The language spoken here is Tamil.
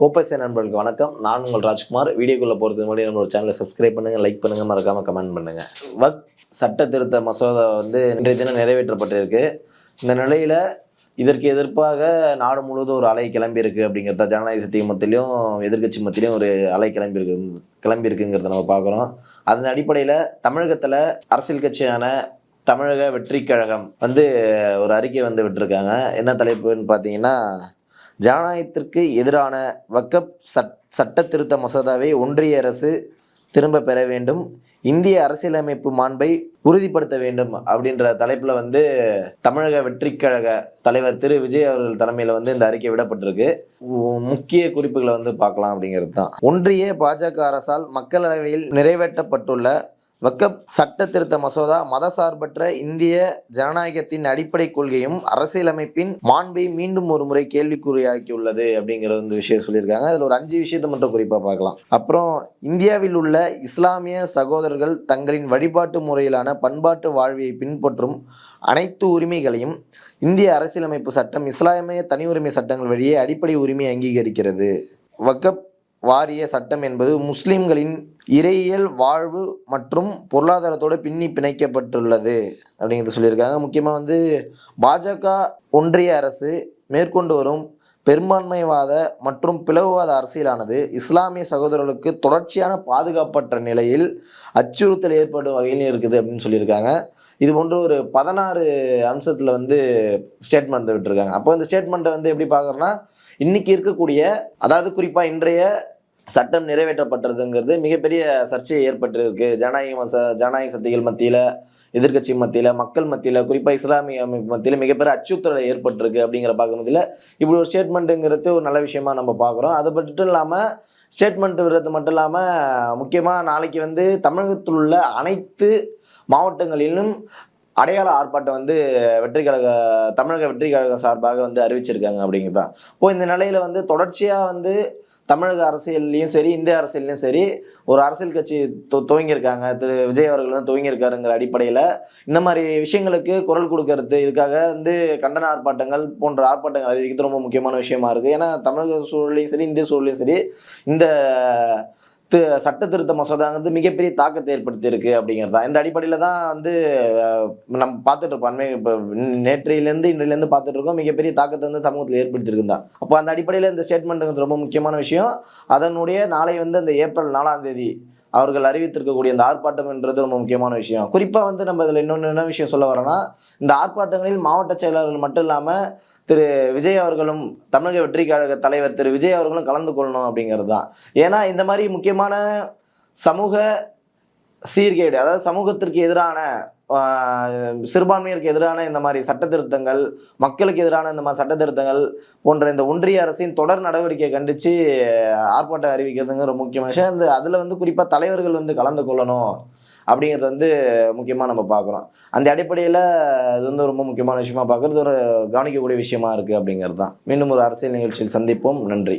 கோப்பசை நண்பர்களுக்கு வணக்கம். நான் உங்கள் ராஜ்குமார். வீடியோக்குள்ளே போகிறதுக்கு முன்னாடி நம்மளோட சேனலை சப்ஸ்கிரைப் பண்ணுங்கள் லைக் பண்ணுங்கள் மறக்காமல் கமெண்ட் பண்ணுங்கள் வக் சட்ட திருத்த மசோதா வந்து இன்றைய தினம் நிறைவேற்றப்பட்டிருக்கு. இந்த நிலையில் இதற்கு எதிர்ப்பாக நாடு முழுவதும் ஒரு அலை கிளம்பியிருக்கு அப்படிங்கிறத ஜனநாயக சக்தி மத்தியிலையும் எதிர்க்கட்சி மத்தியிலையும் ஒரு அலை கிளம்பியிருக்கு கிளம்பியிருக்குங்கிறத நம்ம பார்க்குறோம். அதன் அடிப்படையில் தமிழகத்தில் அரசியல் கட்சியான தமிழக வெற்றி கழகம் வந்து ஒரு அறிக்கை வந்து விட்டிருக்காங்க. என்ன தலைப்புன்னு பார்த்தீங்கன்னா ஜனநாயகத்திற்கு எதிரான வக்கப் சட் சட்ட திருத்த மசோதாவை ஒன்றிய அரசு திரும்ப பெற வேண்டும். இந்திய அரசியலமைப்பு மாண்பை உறுதிப்படுத்த வேண்டும் அப்படின்ற தலைப்பில் வந்து தமிழக வெற்றி கழக தலைவர் திரு. விஜய் அவர்கள் தலைமையில் வந்து இந்த அறிக்கை விடப்பட்டிருக்கு. முக்கிய குறிப்புகளை வந்து பார்க்கலாம் அப்படிங்கிறது தான். ஒன்றிய பாஜக அரசால் மக்களவையில் நிறைவேற்றப்பட்டுள்ள வக்கப் சட்ட திருத்த மசோதா மதசார்பற்ற இந்திய ஜனநாயகத்தின் அடிப்படை கொள்கையும் அரசியலமைப்பின் மாண்பை மீண்டும் ஒரு முறை கேள்விக்குறியாக்கியுள்ளது அப்படிங்கிற வந்து விஷயம் சொல்லியிருக்காங்க. அதில் ஒரு அஞ்சு விஷயத்தை மட்டும் குறிப்பாக பார்க்கலாம். அப்புறம் இந்தியாவில் உள்ள இஸ்லாமிய சகோதரர்கள் தங்களின் வழிபாட்டு முறையிலான பண்பாட்டு வாழ்வியை பின்பற்றும் அனைத்து உரிமைகளையும் இந்திய அரசியலமைப்பு சட்டம் இஸ்லாமிய தனி உரிமை சட்டங்கள் வழியே அடிப்படை உரிமை அங்கீகரிக்கிறது. வக்கப் வாரிய சட்டம் என்பது முஸ்லிம்களின் இறையியல் வாழ்வு மற்றும் பொருளாதாரத்தோடு பின்னி பிணைக்கப்பட்டுள்ளது அப்படிங்கிறது சொல்லியிருக்காங்க. முக்கியமாக வந்து பாஜக ஒன்றிய அரசு மேற்கொண்டு வரும் பெரும்பான்மைவாத மற்றும் பிளவுவாத அரசியலானது இஸ்லாமிய சகோதரர்களுக்கு தொடர்ச்சியான பாதுகாப்பற்ற நிலையில் அச்சுறுத்தல் ஏற்படும் வகையில் இருக்குது அப்படின்னு சொல்லியிருக்காங்க. இது போன்று ஒரு பதினாறு அம்சத்தில் வந்து ஸ்டேட்மெண்ட் விட்டுருக்காங்க அப்போ இந்த ஸ்டேட்மெண்ட்டை வந்து எப்படி பார்க்குறோன்னா இன்னைக்கு இருக்கக்கூடிய அதாவது குறிப்பாக இன்றைய சட்டம் நிறைவேற்றப்பட்டதுங்கிறது மிகப்பெரிய சர்ச்சையை ஏற்பட்டிருக்கு. ஜனநாயக ஜனநாயக சக்திகள் மத்தியில் எதிர்க்கட்சி மத்தியில் மக்கள் மத்தியில் குறிப்பாக இஸ்லாமிய அமைப்பு மத்தியில் மிகப்பெரிய அச்சுறுத்தலை ஏற்பட்டிருக்கு அப்படிங்கிற பார்க்குறதுல இப்படி ஒரு ஸ்டேட்மெண்ட்டுங்கிறது ஒரு நல்ல விஷயமா நம்ம பார்க்குறோம். அது மட்டும் இல்லாமல் ஸ்டேட்மெண்ட் விடுறது மட்டும் இல்லாமல் முக்கியமாக நாளைக்கு வந்து தமிழகத்தில் உள்ள அனைத்து மாவட்டங்களிலும் அடையாள ஆர்ப்பாட்டம் வந்து வெற்றி கழக தமிழக வெற்றி கழக சார்பாக வந்து அறிவிச்சிருக்காங்க அப்படிங்கிறது. தான் இப்போ இந்த நிலையில வந்து தொடர்ச்சியாக வந்து தமிழக அரசியல்லையும் சரி இந்திய அரசியல்லையும் சரி ஒரு அரசியல் கட்சி துவங்கியிருக்காங்க. திரு. விஜய் அவர்கள் வந்து துவங்கியிருக்காருங்கிற அடிப்படையில் இந்த மாதிரி விஷயங்களுக்கு குரல் கொடுக்கறது இதுக்காக வந்து கண்டன ஆர்ப்பாட்டங்கள் போன்ற ஆர்ப்பாட்டங்கள் அறிவிக்கிறது ரொம்ப முக்கியமான விஷயமா இருக்குது ஏன்னா தமிழக சூழலையும் சரி இந்திய சூழலையும் சரி இந்த சட்ட திருத்த மசோதாங்கிறது மிகப்பெரிய தாக்கத்தை ஏற்படுத்தியிருக்கு அப்படிங்கிறது தான். இந்த அடிப்படையில் தான் வந்து நம்ம பார்த்துட்டு இருப்போம் அண்மை இப்போ நேற்றையிலேருந்து இன்றையிலேருந்து பார்த்துட்டு இருக்கோம். மிகப்பெரிய தாக்கத்தை வந்து சமூகத்தில் ஏற்படுத்தியிருக்குதா அப்போ அந்த அடிப்படையில் இந்த ஸ்டேட்மெண்ட் ரொம்ப முக்கியமான விஷயம். அதனுடைய நாளை வந்து அந்த ஏப்ரல் நாலாம் தேதி அவர்கள் அறிவித்திருக்கக்கூடிய இந்த ஆர்ப்பாட்டம்ன்றது ரொம்ப முக்கியமான விஷயம். குறிப்பாக வந்து நம்ம இதில் இன்னொன்று என்ன விஷயம் சொல்ல வரோன்னா இந்த ஆர்ப்பாட்டங்களில் மாவட்ட செயலாளர்கள் மட்டும் இல்லாமல் திரு விஜய் அவர்களும் தமிழக வெற்றி கழக தலைவர் திரு விஜய் அவர்களும் கலந்து கொள்ளணும் அப்படிங்கிறது தான் ஏன்னா இந்த மாதிரி முக்கியமான சமூக சீர்கேடு அதாவது சமூகத்திற்கு எதிரான சிறுபான்மையருக்கு எதிரான இந்த மாதிரி சட்ட திருத்தங்கள் மக்களுக்கு எதிரான இந்த மாதிரி சட்ட திருத்தங்கள் போன்ற இந்த ஒன்றிய அரசின் தொடர் நடவடிக்கையை கண்டித்து ஆர்ப்பாட்டம் அறிவிக்கிறதுங்க ரொம்ப முக்கியமான விஷயம். இந்த அதில் வந்து குறிப்பாக தலைவர்கள் வந்து கலந்து கொள்ளணும் அப்படிங்கிறது வந்து முக்கியமாக நம்ம பார்க்குறோம். அந்த அடிப்படையில் இது வந்து ரொம்ப முக்கியமான விஷயமா பார்க்குறது ஒரு கவனிக்கக்கூடிய விஷயமா இருக்குது அப்படிங்கிறது தான் மீண்டும் ஒரு அரசியல் நிகழ்ச்சியில் சந்திப்போம். நன்றி.